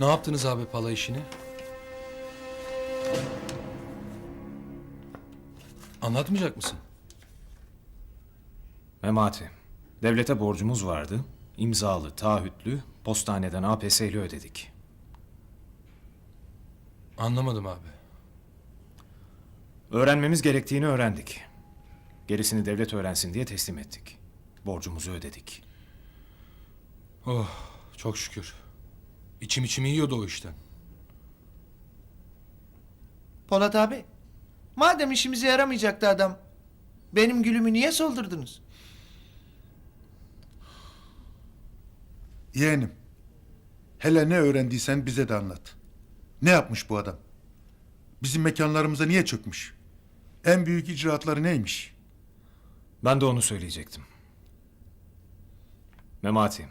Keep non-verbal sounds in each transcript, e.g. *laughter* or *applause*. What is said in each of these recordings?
Ne yaptınız abi pala işini? Anlatmayacak mısın? Memati, devlete borcumuz vardı. İmzalı, taahhütlü, postaneden APS'li ödedik. Anlamadım abi. Öğrenmemiz gerektiğini öğrendik. Gerisini devlet öğrensin diye teslim ettik. Borcumuzu ödedik. Oh çok şükür. İçim içimi yiyordu o işten. Polat abi, madem işimize yaramayacaktı adam, benim gülümü niye soldurdunuz? Yeğenim. Hele ne öğrendiysen bize de anlat. Ne yapmış bu adam? Bizim mekanlarımıza niye çökmüş? En büyük icraatları neymiş? Ben de onu söyleyecektim. Memati,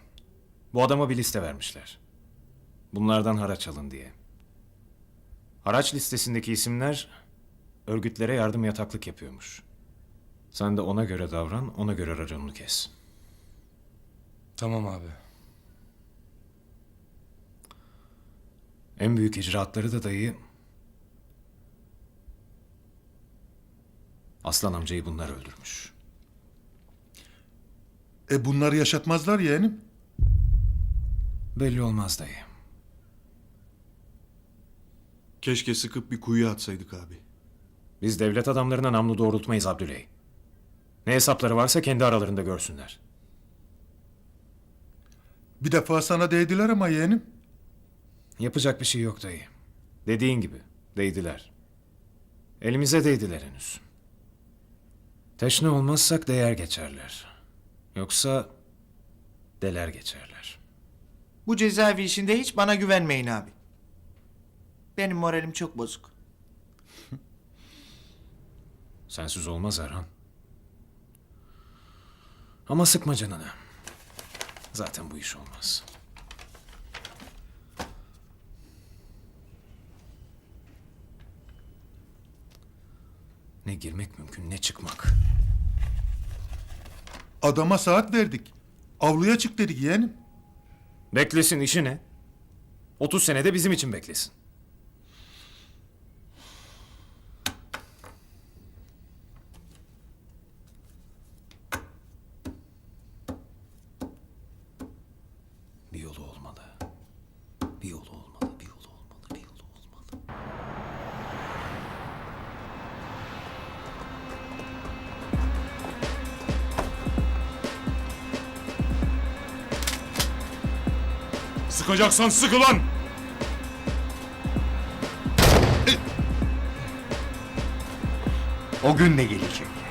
bu adama bir liste vermişler. Bunlardan haraç alın diye. Haraç listesindeki isimler örgütlere yardım yataklık yapıyormuş. Sen de ona göre davran, ona göre raconunu kes. Tamam abi. En büyük icraatları da dayı... Aslan amcayı bunlar öldürmüş. E bunları yaşatmazlar yeğenim. Belli olmaz dayı. Keşke sıkıp bir kuyuya atsaydık abi. Biz devlet adamlarına namlu doğrultmayız Abdüley. Ne hesapları varsa kendi aralarında görsünler. Bir defa sana değdiler ama yeğenim. Yapacak bir şey yok dayı. Dediğin gibi değdiler. Elimize değdiler henüz. Teşne olmazsak değer geçerler. Yoksa deler geçerler. Bu cezaevi işinde hiç bana güvenmeyin abi. Benim moralim çok bozuk. *laughs* Sensiz olmaz Erhan. Ama sıkma canını. Zaten bu iş olmaz. Ne girmek mümkün ne çıkmak. Adama saat verdik. Avluya çık dedik yeğenim. Beklesin işi ne? 30 senede bizim için beklesin. Yolu olmalı. Bir yolu olmalı, bir yolu olmalı, bir yolu olmalı. Sıkacaksan sık ulan! O gün de gelecek.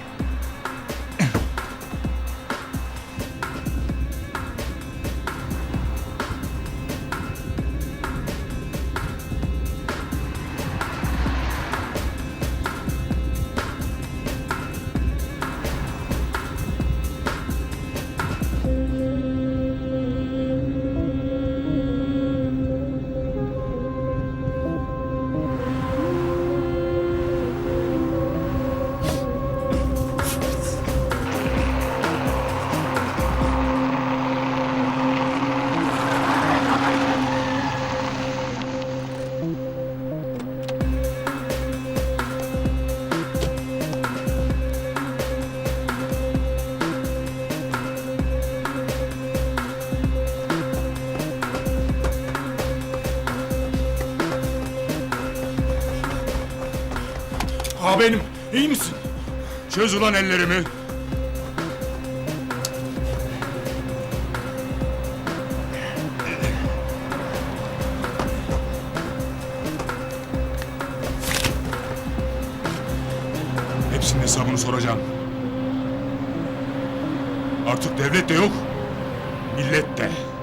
Ha benim, iyi misin? Çöz ulan ellerimi. Hepsinin hesabını soracağım. Artık devlet de yok, millet de.